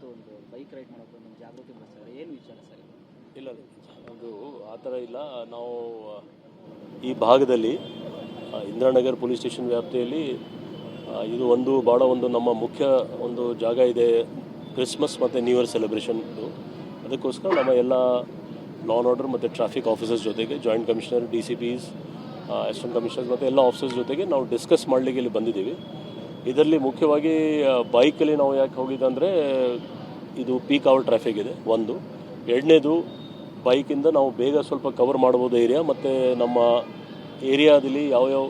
ಇವತ್ತು ಒಂದು bike ride ಮಾಡೋಕೆ ಒಂದು ಜಾಗೃತಿ ಮೂಡಿಸ್ತಾರೆ. ಏನು ವಿಚಾರ ಸರ್ ಇಲ್ಲ ಅದು ಆ ಥರ ಇಲ್ಲ. ನಾವು ಈ ಭಾಗದಲ್ಲಿ ಇಂದಿರಾನಗರ್ ಪೊಲೀಸ್ ಸ್ಟೇಷನ್ ವ್ಯಾಪ್ತಿಯಲ್ಲಿ ಇದು ಒಂದು ಭಾಳ ಒಂದು ನಮ್ಮ ಮುಖ್ಯ ಒಂದು ಜಾಗ ಇದೆ. ಕ್ರಿಸ್ಮಸ್ ಮತ್ತು ನ್ಯೂ ಇಯರ್ ಸೆಲೆಬ್ರೇಷನ್ದು ಅದಕ್ಕೋಸ್ಕರ ನಮ್ಮ ಎಲ್ಲ ಲಾ ಆ್ಯಂಡ್ ಆರ್ಡರ್ ಮತ್ತು ಟ್ರಾಫಿಕ್ ಆಫೀಸರ್ಸ್ ಜೊತೆಗೆ joint commissioner D C Ps assistant commissioners ಮತ್ತು ಎಲ್ಲ ಆಫೀಸರ್ಸ್ ಜೊತೆಗೆ ನಾವು ಡಿಸ್ಕಸ್ ಮಾಡಲಿಕ್ಕೆ ಇಲ್ಲಿ ಬಂದಿದ್ದೀವಿ. ಇದರಲ್ಲಿ ಮುಖ್ಯವಾಗಿ ಬೈಕಲ್ಲಿ ನಾವು ಯಾಕೆ ಹೋಗಿದ್ದೆ ಇದು ಪೀಕ್ ಅವರ್ ಟ್ರಾಫಿಕ್ ಇದೆ, ಒಂದು. ಎರಡನೇದು, ಬೈಕಿಂದ ನಾವು ಬೇಗ ಸ್ವಲ್ಪ ಕವರ್ ಮಾಡ್ಬೋದು ಏರಿಯಾ ಮತ್ತು ನಮ್ಮ ಏರಿಯಾದಲ್ಲಿ ಯಾವ್ಯಾವ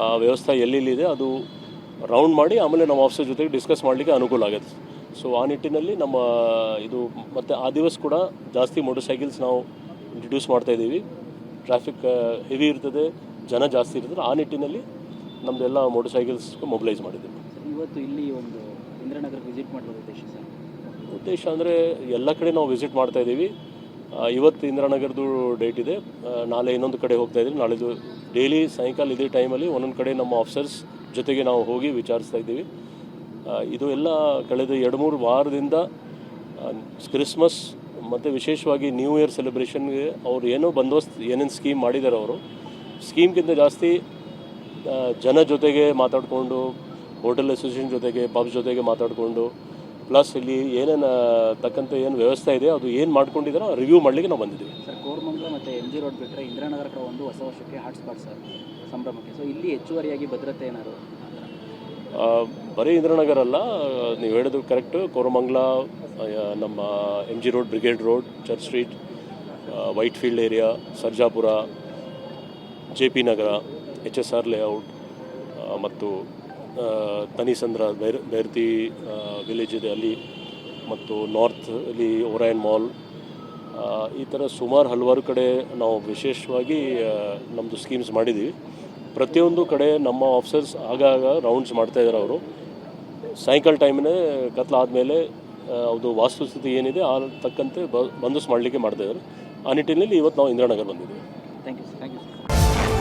ಯಾವ ವ್ಯವಸ್ಥೆ ಎಲ್ಲೆಲ್ಲಿದೆ, ಅದು ರೌಂಡ್ ಮಾಡಿ, ಆಮೇಲೆ ನಮ್ಮ ಆಫೀಸರ್ ಜೊತೆಗೆ ಡಿಸ್ಕಸ್ ಮಾಡಲಿಕ್ಕೆ ಅನುಕೂಲ ಆಗುತ್ತೆ. ಸೊ ಆ ನಿಟ್ಟಿನಲ್ಲಿ ನಮ್ಮ, ಇದು, ಮತ್ತು ಆ ದಿವಸ ಕೂಡ ಜಾಸ್ತಿ ಮೋಟರ್ ಸೈಕಲ್ಸ್ ನಾವು ಇಂಟ್ರಡ್ಯೂಸ್ ಮಾಡ್ತಾ ಇದ್ದೀವಿ. ಟ್ರಾಫಿಕ್ ಹೆವಿ ಇರ್ತದೆ, ಜನ ಜಾಸ್ತಿ ಇರ್ತದೆ, ಆ ನಿಟ್ಟಿನಲ್ಲಿ ನಮ್ಮದೆಲ್ಲ ಮೋಟರ್ ಸೈಕಲ್ಸ್ ಮೊಬಿಲೈಸ್ ಮಾಡಿದ್ದೀವಿ ಇವತ್ತು ಇಲ್ಲಿ ಒಂದು ಇಂದ್ರನಗರ ವಿಸಿಟ್ ಮಾಡುವ ಉದ್ದೇಶ ಸರ್? ಉದ್ದೇಶ ಅಂದರೆ ಎಲ್ಲ ಕಡೆ ನಾವು ವಿಸಿಟ್ ಮಾಡ್ತಾ ಇದ್ದೀವಿ. ಇವತ್ತು ಇಂದ್ರನಗರದು ಡೇಟ್ ಇದೆ. ನಾಳೆ ಇನ್ನೊಂದು ಕಡೆ ಹೋಗ್ತಾ ಇದ್ದೀವಿ. ನಾಳೆದು ಡೈಲಿ ಸಾಯಂಕಾಲ ಇದೇ ಟೈಮಲ್ಲಿ ಒಂದೊಂದು ಕಡೆ ನಮ್ಮ ಆಫೀಸರ್ಸ್ ಜೊತೆಗೆ ನಾವು ಹೋಗಿ ವಿಚಾರಿಸ್ತಾ ಇದ್ದೀವಿ. ಇದು ಎಲ್ಲ ಕಳೆದ ಎರಡು ಮೂರು ವಾರದಿಂದ ಕ್ರಿಸ್ಮಸ್ ಮತ್ತು ವಿಶೇಷವಾಗಿ ನ್ಯೂ ಇಯರ್ ಸೆಲೆಬ್ರೇಷನ್ಗೆ ಅವ್ರು ಏನೋ ಬಂದೋಬಸ್ತ್ ಏನೇನು ಸ್ಕೀಮ್ ಮಾಡಿದ್ದಾರೆ ಅವರು. ಸ್ಕೀಮ್ಗಿಂತ ಜಾಸ್ತಿ ಜನ ಜೊತೆಗೆ ಮಾತಾಡಿಕೊಂಡು ಹೋಟೆಲ್ ಅಸೋಸಿಯೇಷನ್ ಜೊತೆಗೆ ಪಬ್ಸ್ ಜೊತೆಗೆ ಮಾತಾಡಿಕೊಂಡು ಪ್ಲಸ್ ಇಲ್ಲಿ ಏನೇನು ತಕ್ಕಂಥ ಏನು ವ್ಯವಸ್ಥೆ ಇದೆ ಅದು ಏನು ಮಾಡ್ಕೊಂಡಿದ್ದಾರೋ ರಿವ್ಯೂ ಮಾಡಲಿಕ್ಕೆ ನಾವು ಬಂದಿದ್ದೀವಿ. ಸರ್ ಕೋರಮಂಗಲ ಮತ್ತು ಎಂ ಜಿ ರೋಡ್ ಬಿಟ್ಟರೆ ಇಂದಿರಾನಗರ ಕಡೆ ಒಂದು ಹೊಸ ವರ್ಷಕ್ಕೆ ಹಾಟ್ಸ್ಪಾಟ್ ಸರ್ ಸಂಭ್ರಮಕ್ಕೆ. ಸೊ ಇಲ್ಲಿ ಹೆಚ್ಚುವರಿಯಾಗಿ ಭದ್ರತೆ ಏನಾದ್ರು ಬರೀ ಇಂದಿರಾನಗರ ಅಲ್ಲ ನೀವು ಹೇಳಿದ್ರು ಕರೆಕ್ಟು ಕೋರಮಂಗ್ಲ ನಮ್ಮ M G road brigade road church street Whitefield area Sarjapur J P Nagar H S R layout ಮತ್ತು ತನಿಸಂದ್ರ ಬೈರ್ ಬೈರ್ತಿ ವಿಲೇಜ್ ಇದೆ ಅಲ್ಲಿ, ಮತ್ತು ನಾರ್ತ್ ಅಲ್ಲಿ ಓರೈನ್ ಮಾಲ್ ಈ ಥರ ಸುಮಾರು ಹಲವಾರು ಕಡೆ ನಾವು ವಿಶೇಷವಾಗಿ ನಮ್ಮದು ಸ್ಕೀಮ್ಸ್ ಮಾಡಿದ್ದೀವಿ ಪ್ರತಿಯೊಂದು ಕಡೆ ನಮ್ಮ ಆಫೀಸರ್ಸ್ ಆಗಾಗ ರೌಂಡ್ಸ್ ಮಾಡ್ತಾ ಇದ್ದಾರೆ ಅವರು. ಸಾಯಂಕಾಲ ಟೈಮ್ನೇ ಕತ್ಲಾದಮೇಲೆ ಅದು ವಾಸ್ತುಸ್ಥಿತಿ ಏನಿದೆ, ಆ ತಕ್ಕಂತೆ ಬ ಬಂದೋಬಸ್ತ್ ಮಾಡಲಿಕ್ಕೆ ಮಾಡ್ತಾ ಇದ್ದಾರೆ ಆ ನಿಟ್ಟಿನಲ್ಲಿ ಇವತ್ತು ನಾವು ಇಂದಿರಾನಗರ್ ಬಂದಿದ್ದೀವಿ. Thank you thank you